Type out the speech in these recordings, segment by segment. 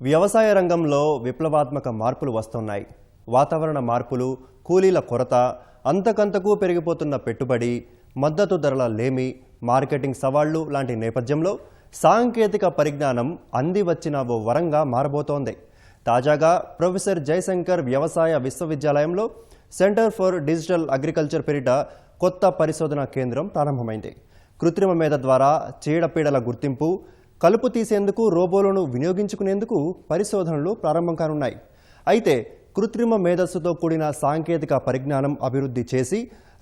వ్యవసాయ రంగంలో విప్లవాత్మక మార్పులు వస్తున్నాయి. వాతావరణ మార్పులు కూలీల కొరత అంతకంతకు పెరిగిపోతున్న పెట్టుబడి మద్దతు ధరల లేమి మార్కెటింగ్ సవాళ్ళు లాంటి నేపథ్యంలో సాంకేతిక పరిజ్ఞానం అంది వచ్చిన ఓ వరంగా మారబోతోంది. తాజాగా ప్రొఫెసర్ జయశంకర్ వ్యవసాయ విశ్వవిద్యాలయంలో సెంటర్ ఫర్ డిజిటల్ అగ్రికల్చర్ పేరిట కొత్త పరిశోధనా కేంద్రం ప్రారంభమైంది. కృత్రిమ మేధ ద్వారా చీడపీడల గుర్తింపు కలుపు తీసేందుకు రోబోలను వినియోగించుకునేందుకు పరిశోధనలు ప్రారంభం కానున్నాయి. అయితే కృత్రిమ మేధస్సుతో కూడిన సాంకేతిక పరిజ్ఞానం అభివృద్ధి చేసి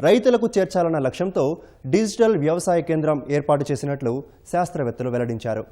రైతులకు చేర్చాలన్న లక్ష్యంతో డిజిటల్ వ్యవసాయ కేంద్రం ఏర్పాటు చేసినట్లు శాస్త్రవేత్తలు వెల్లడించారు.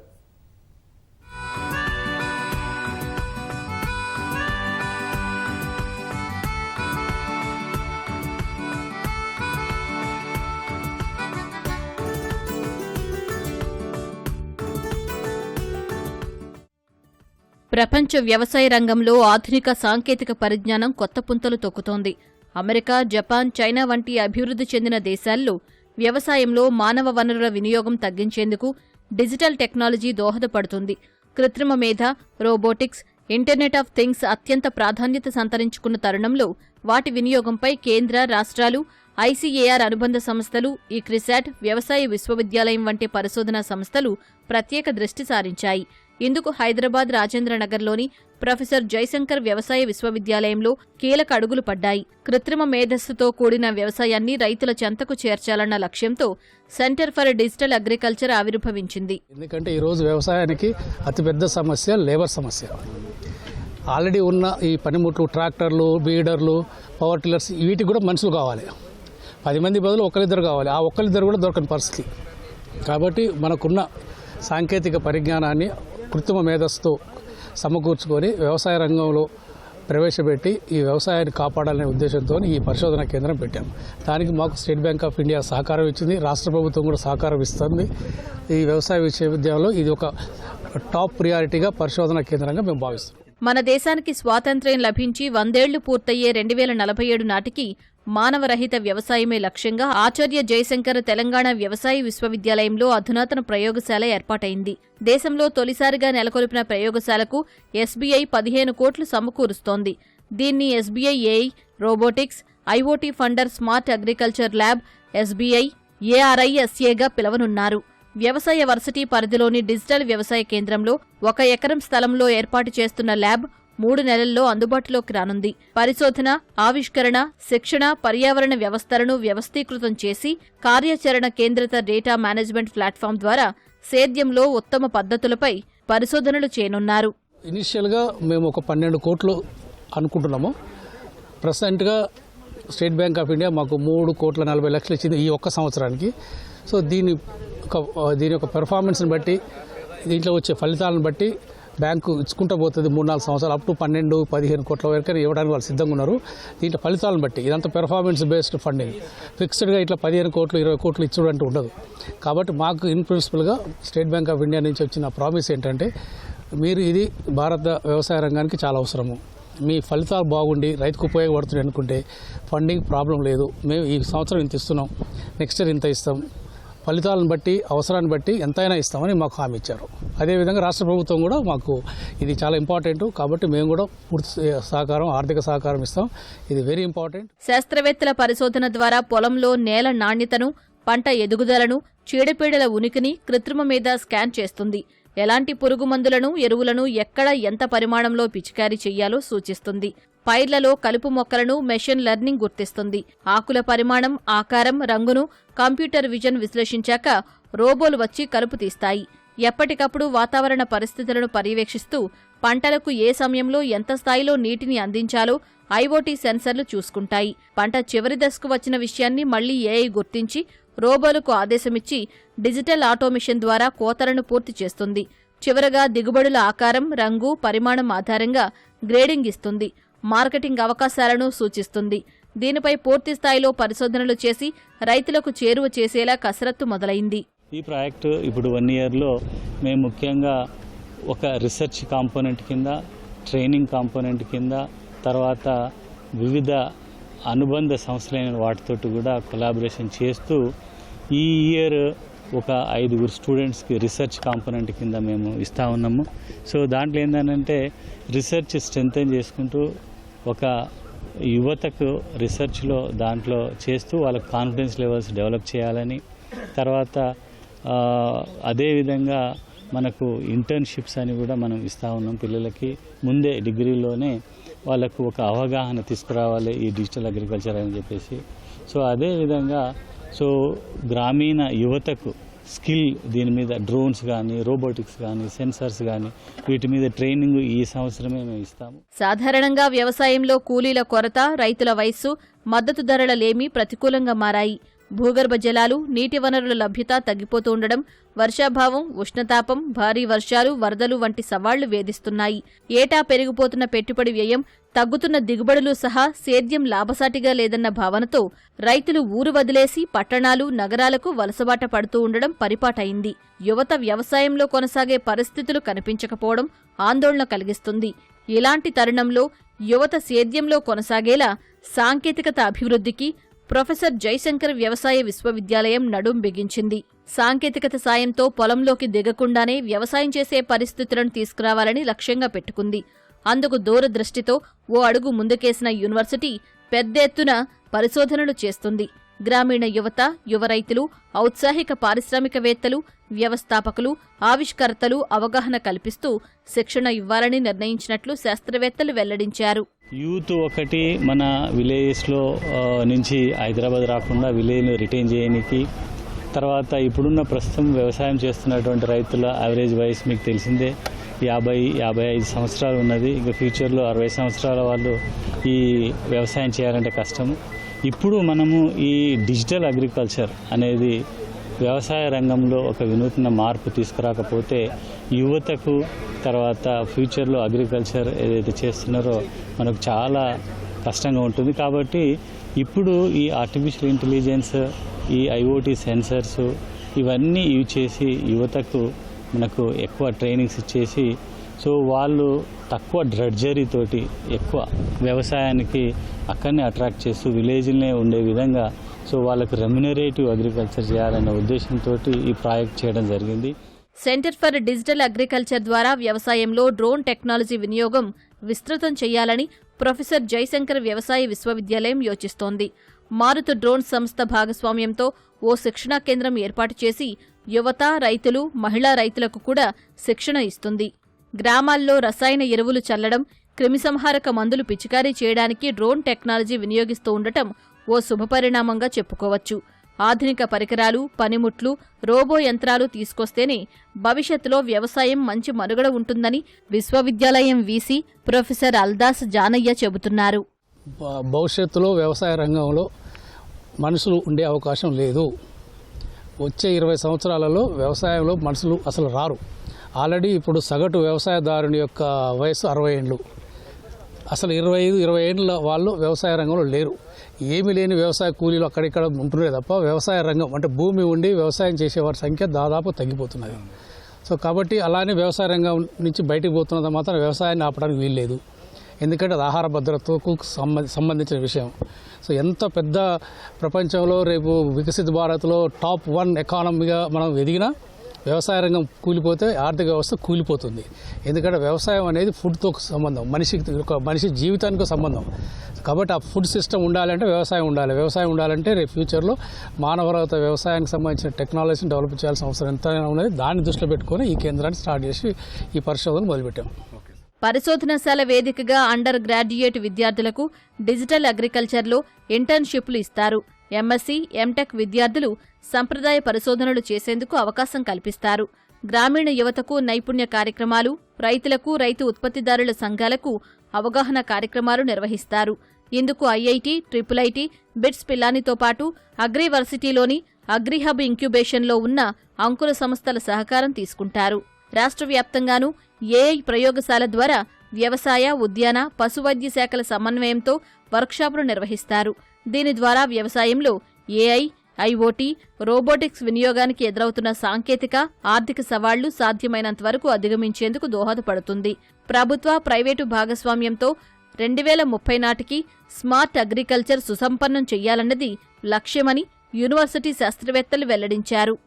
ప్రపంచ వ్యవసాయ రంగంలో ఆధునిక సాంకేతిక పరిజ్ఞానం కొత్త పుంతలు తొక్కుతోంది. అమెరికా జపాన్ చైనా వంటి అభివృద్ధి చెందిన దేశాల్లో వ్యవసాయంలో మానవ వనరుల వినియోగం తగ్గించేందుకు డిజిటల్ టెక్నాలజీ దోహదపడుతుంది. కృత్రిమ మేధ రోబోటిక్స్ ఇంటర్నెట్ ఆఫ్ థింగ్స్ అత్యంత ప్రాధాన్యత సంతరించుకున్న తరుణంలో వాటి వినియోగంపై కేంద్ర రాష్ట్రాలు ఐసీఏఆర్ అనుబంధ సంస్థలు ఈ క్రిసాట్ వ్యవసాయ విశ్వవిద్యాలయం వంటి పరిశోధనా సంస్థలు ప్రత్యేక దృష్టి సారించాయి. ఇందుకు హైదరాబాద్ రాజేంద్రనగర్లోని ప్రొఫెసర్ జయశంకర్ వ్యవసాయ విశ్వవిద్యాలయంలో కీలక అడుగులు పడ్డాయి. కృత్రిమ మేధస్సుతో కూడిన వ్యవసాయాన్ని రైతుల చెంతకు చేర్చాలన్న లక్ష్యంతో సెంటర్ ఫర్ డిజిటల్ అగ్రికల్చర్ ఆవిర్భవించింది. ఎందుకంటే ఈరోజు వ్యవసాయానికి అతిపెద్ద సమస్య లేబర్ సమస్య. ఆల్రెడీ ఉన్న ఈ పనిముట్లు ట్రాక్టర్లు బీడర్లు పవర్ టిల్లర్స్ వీటికి కూడా మనుషులు కావాలి. పది మంది బదులు ఒకరిద్దరు కావాలి. ఆ ఒకరిద్దరు కూడా దొరకని పరిస్థితి. కాబట్టి మనకున్న సాంకేతిక పరిజ్ఞానాన్ని కృత్రిమ మేధస్సుతో సమకూర్చుకొని వ్యవసాయ రంగంలో ప్రవేశపెట్టి ఈ వ్యవసాయాన్ని కాపాడాలనే ఉద్దేశంతో ఈ పరిశోధన కేంద్రం పెట్టాము దానికి మాకు స్టేట్ బ్యాంక్ ఆఫ్ ఇండియా సహకారం ఇచ్చింది. రాష్ట్ర ప్రభుత్వం కూడా సహకారం ఇస్తుంది. ఈ వ్యవసాయ విశ్వవిద్యాలయంలో ఇది ఒక టాప్ ప్రియారిటీగా పరిశోధన కేంద్రంగా మేము భావిస్తున్నాం. మన దేశానికి స్వాతంత్ర్యం లభించి వందేళ్ళు పూర్తయ్యే రెండు వేల నలభై ఏడు నాటికి మానవరహిత వ్యవసాయమే లక్ష్యంగా ఆచార్య జయశంకర్ తెలంగాణ వ్యవసాయ విశ్వవిద్యాలయంలో అధునాతన ప్రయోగశాల ఏర్పాటైంది. దేశంలో తొలిసారిగా నెలకొల్పిన ప్రయోగశాలకు ఎస్బీఐ పదిహేను కోట్లు సమకూరుస్తోంది. దీన్ని S B I A I robotics I O T funder smart agriculture lab S B I ఏఆర్ఐఎస్ఏగా పిలవనున్నారు. వ్యవసాయ వర్సిటీ పరిధిలోని డిజిటల్ వ్యవసాయ కేంద్రంలో ఒక ఎకరం స్థలంలో ఏర్పాటు చేస్తున్న ల్యాబ్ మూడు నెలల్లో అందుబాటులోకి రానుంది. పరిశోధన ఆవిష్కరణ శిక్షణ పర్యావరణ వ్యవస్థలను వ్యవస్థీకృతం చేసి కార్యాచరణ కేంద్రిత డేటా మేనేజ్మెంట్ ప్లాట్ఫామ్ ద్వారా సేద్యంలో ఉత్తమ పద్ధతులపై పరిశోధనలు చేయనున్నారు. ఇనిషియల్గా మేము ఒక పన్నెండు కోట్లు అనుకుంటున్నాము. ప్రజెంట్గా స్టేట్ బ్యాంక్ ఆఫ్ ఇండియా మాకు మూడు కోట్ల నలభై లక్షలు ఇచ్చింది ఈ ఒక్క సంవత్సరానికి. సో దీని ఒక దీని యొక్క పెర్ఫార్మెన్స్ని బట్టి దీంట్లో వచ్చే ఫలితాలను బట్టి బ్యాంకు ఇచ్చుకుంటూ పోతుంది మూడు నాలుగు సంవత్సరాలు అప్ టు పన్నెండు పదిహేను కోట్ల వరకు ఇవ్వడానికి వాళ్ళు సిద్ధంగా ఉన్నారు. దీంట్లో ఫలితాలను బట్టి ఇదంతా పెర్ఫార్మెన్స్ బేస్డ్ ఫండింగ్ ఫిక్స్డ్గా ఇట్లా పదిహేను కోట్లు ఇరవై కోట్లు ఇచ్చుడు అంటే ఉండదు. కాబట్టి మాకు ఇన్ ప్రిన్సిపల్గా స్టేట్ బ్యాంక్ ఆఫ్ ఇండియా నుంచి వచ్చిన ప్రామిస్ ఏంటంటే మీరు ఇది భారత వ్యవసాయ రంగానికి చాలా అవసరము. మీ ఫలితాలు బాగుండి రైతుకు ఉపయోగపడుతుంది అనుకుంటే ఫండింగ్ ప్రాబ్లం లేదు. మేము ఈ సంవత్సరం ఇంత ఇస్తున్నాం నెక్స్ట్ ఇయర్ ఇంత ఇస్తాం. ఫలితాలను బట్టి అవసరాన్ని బట్టి ఎంతైనా ఇస్తామని మాకు హామీ ఇచ్చారు. అదేవిధంగా రాష్ట్ర ప్రభుత్వం కూడా మాకు ఇది చాలా ఇంపార్టెంట్. కాబట్టి మేము కూడా పూర్తి సహకారం ఆర్థిక సహకారం ఇస్తాం. ఇది వెరీ ఇంపార్టెంట్ శాస్త్రవేత్తల పరిశోధన ద్వారా పొలంలో నేల నాణ్యతను పంట ఎదుగుదలను చీడపీడల ఉనికిని కృత్రిమ మీద స్కాన్ చేస్తుంది. ఎలాంటి పురుగుమందులను ఎరువులను ఎక్కడ ఎంత పరిమాణంలో పిచికారీ చెయ్యాలో సూచిస్తుంది. పైర్లలో కలుపు మొక్కలను మెషిన్ లెర్నింగ్ గుర్తిస్తుంది. ఆకుల పరిమాణం ఆకారం రంగును కంప్యూటర్ విజన్ విశ్లేషించాక రోబోలు వచ్చి కలుపు తీస్తాయి. ఎప్పటికప్పుడు వాతావరణ పరిస్థితులను పర్యవేక్షిస్తూ పంటలకు ఏ సమయంలో ఎంత స్థాయిలో నీటిని అందించాలో ఐఓటీ సెన్సర్లు చూసుకుంటాయి. పంట చివరి దశకు వచ్చిన విషయాన్ని మళ్ళీ ఏఐ గుర్తించి రోబోలకు ఆదేశమిచ్చి డిజిటల్ ఆటోమేషన్ ద్వారా కోతలను పూర్తి చేస్తుంది. చివరగా దిగుబడుల ఆకారం రంగు పరిమాణం ఆధారంగా గ్రేడింగ్ ఇస్తుంది. మార్కెటింగ్ అవకాశాలను సూచిస్తుంది. దీనిపై పూర్తి స్థాయిలో పరిశోధనలు చేసి రైతులకు చేరువ చేసేలా కసరత్తు మొదలైంది. ఈ ప్రాజెక్టు ఇప్పుడు వన్ ఇయర్లో మేము ముఖ్యంగా ఒక రీసెర్చ్ కాంపోనెంట్ కింద ట్రైనింగ్ కాంపోనెంట్ కింద తర్వాత వివిధ అనుబంధ సంస్థలైన వాటితోటి కూడా కొలాబరేషన్ చేస్తూ ఈ ఇయర్ ఒక ఐదుగురు స్టూడెంట్స్కి రీసెర్చ్ కాంపోనెంట్ కింద మేము ఇస్తూ ఉన్నాము. సో దాంట్లో ఏంటంటే రీసెర్చ్ స్ట్రెంగ్తన్ చేసుకుంటూ ఒక యువతకు రీసెర్చ్లో దాంట్లో చేస్తూ వాళ్ళ కాన్ఫిడెన్స్ లెవెల్స్ డెవలప్ చేయాలని తర్వాత అదేవిధంగా మనకు ఇంటర్న్షిప్స్ అని కూడా మనం ఇస్తూ ఉన్నాం పిల్లలకి. ముందే డిగ్రీలోనే వాళ్ళకు ఒక అవగాహన తీసుకురావాలి ఈ డిజిటల్ అగ్రికల్చర్ అని చెప్పేసి. సో అదేవిధంగా సో గ్రామీణ యువతకు స్కిల్ దీని మీద డ్రోన్స్ కానీ రోబోటిక్స్ కానీ సెన్సర్స్ కానీ వీటి మీద ట్రైనింగ్ ఈ సంవత్సరమే మేము ఇస్తాము. సాధారణంగా వ్యవసాయంలో కూలీల కొరత రైతుల వయస్సు మద్దతు ధరల లేమి ప్రతికూలంగా మారాయి. భూగర్భ జలాలు నీటి వనరుల లభ్యత తగ్గిపోతూ ఉండడం వర్షాభావం ఉష్ణతాపం భారీ వర్షాలు వరదలు వంటి సవాళ్ళు వేధిస్తున్నాయి. ఏటా పెరిగిపోతున్న పెట్టుబడి వ్యయం తగ్గుతున్న దిగుబడులు సహా సేద్యం లాభసాటిగా లేదన్న భావనతో రైతులు ఊరు వదిలేసి పట్టణాలు నగరాలకు వలసబాట పడుతూ ఉండడం పరిపాటైంది. యువత వ్యవసాయంలో కొనసాగే పరిస్థితులు కనిపించకపోవడం ఆందోళన కలిగిస్తుంది. ఇలాంటి తరుణంలో యువత సేద్యంలో కొనసాగేలా సాంకేతికత అభివృద్ధికి ప్రొఫెసర్ జయశంకర్ వ్యవసాయ విశ్వవిద్యాలయం నడుం బిగించింది. సాంకేతికత సాయంతో పొలంలోకి దిగకుండానే వ్యవసాయం చేసే పరిస్థితులను తీసుకురావాలని లక్ష్యంగా పెట్టుకుంది. అందుకు దూరదృష్టితో ఓ అడుగు ముందుకేసిన యూనివర్సిటీ పెద్ద ఎత్తున పరిశోధనలు చేస్తుంది. గ్రామీణ యువత యువ రైతులు ఔత్సాహిక పారిశ్రామికవేత్తలు వ్యవస్థాపకులు ఆవిష్కర్తలు అవగాహన కల్పిస్తూ శిక్షణ ఇవ్వాలని నిర్ణయించినట్లు శాస్త్రవేత్తలు వెల్లడించారు. యూత్ ఒకటి మన విలేజెస్లో నుంచి హైదరాబాద్ రాకుండా విలేజ్ను రిటైన్ చేయడానికి తర్వాత ఇప్పుడున్న ప్రస్తుతం వ్యవసాయం చేస్తున్నటువంటి రైతుల యావరేజ్ వయసు మీకు తెలిసిందే. యాభై యాభై ఐదు సంవత్సరాలు ఉన్నది. ఇంకా ఫ్యూచర్లో అరవై సంవత్సరాల వాళ్ళు ఈ వ్యవసాయం చేయాలంటే కష్టం ఇప్పుడు మనము ఈ డిజిటల్ అగ్రికల్చర్ అనేది వ్యవసాయ రంగంలో ఒక వినూత్న మార్పు తీసుకురాకపోతే యువతకు తర్వాత ఫ్యూచర్లో అగ్రికల్చర్ ఏదైతే చేస్తున్నారో మనకు చాలా కష్టంగా ఉంటుంది. కాబట్టి ఇప్పుడు ఈ ఆర్టిఫిషియల్ ఇంటెలిజెన్స్ ఈ ఐఓటీ సెన్సర్స్ ఇవన్నీ యూజ్ చేసి యువతకు మనకు ఎక్కువ ట్రైనింగ్స్ ఇచ్చేసి సో వాళ్ళు తక్కువ డ్రడ్జరీ తోటి ఎక్కువ వ్యవసాయానికి అక్కడనే అట్రాక్ట్ చేస్తూ విలేజ్లనే ఉండే విధంగా సో వాళ్ళకు రెమ్యునరేటివ్ అగ్రికల్చర్ చేయాలన్న ఉద్దేశంతో ఈ ప్రాజెక్ట్ చేయడం జరిగింది. సెంటర్ ఫర్ డిజిటల్ అగ్రికల్చర్ ద్వారా వ్యవసాయంలో డ్రోన్ టెక్నాలజీ వినియోగం విస్తృతం చేయాలని ప్రొఫెసర్ జయశంకర్ వ్యవసాయ విశ్వవిద్యాలయం యోచిస్తోంది. మారుతు డ్రోన్ సంస్థ భాగస్వామ్యంతో ఓ శిక్షణా కేంద్రం ఏర్పాటు చేసి యువత రైతులు మహిళా రైతులకు కూడా శిక్షణ ఇస్తుంది. గ్రామాల్లో రసాయన ఎరువులు చల్లడం క్రిమిసంహారక మందులు పిచికారీ చేయడానికి డ్రోన్ టెక్నాలజీ వినియోగిస్తూ ఉండటం ఓ శుభపరిణామంగా చెప్పుకోవచ్చు. ఆధునిక పరికరాలు పనిముట్లు రోబో యంత్రాలు తీసుకొస్తేనే భవిష్యత్తులో వ్యవసాయం మంచి మనుగడ ఉంటుందని విశ్వవిద్యాలయం వీసీ ప్రొఫెసర్ అల్దాస్ జానయ్య చెబుతున్నారు. భవిష్యత్తులో వ్యవసాయ రంగంలో మనుషులు ఉండే అవకాశం లేదు. వచ్చే ఇరవై సంవత్సరాలలో వ్యవసాయంలో మనుషులు అసలు రారు. ఆల్రెడీ ఇప్పుడు సగటు వ్యవసాయదారుని యొక్క వయసు అరవై ఏండ్లు అసలు ఇరవై ఐదు ఇరవై ఏళ్ళ వాళ్ళు వ్యవసాయ రంగంలో లేరు. ఏమీ లేని వ్యవసాయ కూలీలు అక్కడిక్కడ ఉంటున్నాయి తప్ప వ్యవసాయ రంగం అంటే భూమి ఉండి వ్యవసాయం చేసేవారి సంఖ్య దాదాపు తగ్గిపోతున్నది. సో కాబట్టి అలానే వ్యవసాయ రంగం నుంచి బయటికి పోతున్నది మాత్రం వ్యవసాయాన్ని ఆపడానికి వీల్లేదు. ఎందుకంటే అది ఆహార భద్రతకు సంబంధ సంబంధించిన విషయం. సో ఎంత పెద్ద ప్రపంచంలో రేపు వికసిత భారత్లో టాప్ వన్ ఎకానమీగా మనం ఎదిగినా వ్యవసాయ రంగం కూలిపోతే ఆర్థిక వ్యవస్థ కూలిపోతుంది. ఎందుకంటే వ్యవసాయం అనేది ఫుడ్తో సంబంధం. మనిషికి ఒక మనిషి జీవితానికి సంబంధం. కాబట్టి ఆ ఫుడ్ సిస్టమ్ ఉండాలంటే వ్యవసాయం ఉండాలి. వ్యవసాయం ఉండాలంటే రేపు ఫ్యూచర్లో మానవరహిత వ్యవసాయానికి సంబంధించిన టెక్నాలజీని డెవలప్ చేయాల్సిన అవసరం ఎంతైనా ఉన్నది. దాన్ని దృష్టిలో పెట్టుకొని ఈ కేంద్రాన్ని స్టార్ట్ చేసి ఈ పరిశోధన మొదలుపెట్టాం. పరిశోధనశాల వేదికగా అండర్ గ్రాడ్యుయేట్ విద్యార్థులకు డిజిటల్ అగ్రికల్చర్లో ఇంటర్న్షిప్లు ఇస్తారు. ఎంఎస్సీ ఎంటెక్ విద్యార్థులు సంప్రదాయ పరిశోధనలు చేసేందుకు అవకాశం కల్పిస్తారు. గ్రామీణ యువతకు నైపుణ్య కార్యక్రమాలు రైతులకు రైతు ఉత్పత్తిదారుల సంఘాలకు అవగాహన కార్యక్రమాలు నిర్వహిస్తారు. ఇందుకు I I T triple I T BITS పిల్లానితో పాటు అగ్రివర్సిటీలోని అగ్రిహబ్ ఇంక్యుబేషన్లో ఉన్న అంకుర సంస్థల సహకారం తీసుకుంటారు. రాష్ట్ర వ్యాప్తంగానూ ఏఐ ప్రయోగశాల ద్వారా వ్యవసాయ ఉద్యాన పశువైద్య శాఖల సమన్వయంతో వర్క్షాపులు నిర్వహిస్తారు. దీని ద్వారా వ్యవసాయంలో ఏఐ ఐఓటీ రోబోటిక్స్ వినియోగానికి ఎదురవుతున్న సాంకేతిక ఆర్థిక సవాళ్ళు సాధ్యమైనంత వరకు అధిగమించేందుకు దోహదపడుతుంది. ప్రభుత్వ ప్రైవేటు భాగస్వామ్యంతో రెండు వేల ముప్పై నాటికి స్మార్ట్ అగ్రికల్చర్ సుసంపన్నం చేయాలన్నది లక్ష్యమని యూనివర్సిటీ శాస్త్రవేత్తలు వెల్లడించారు.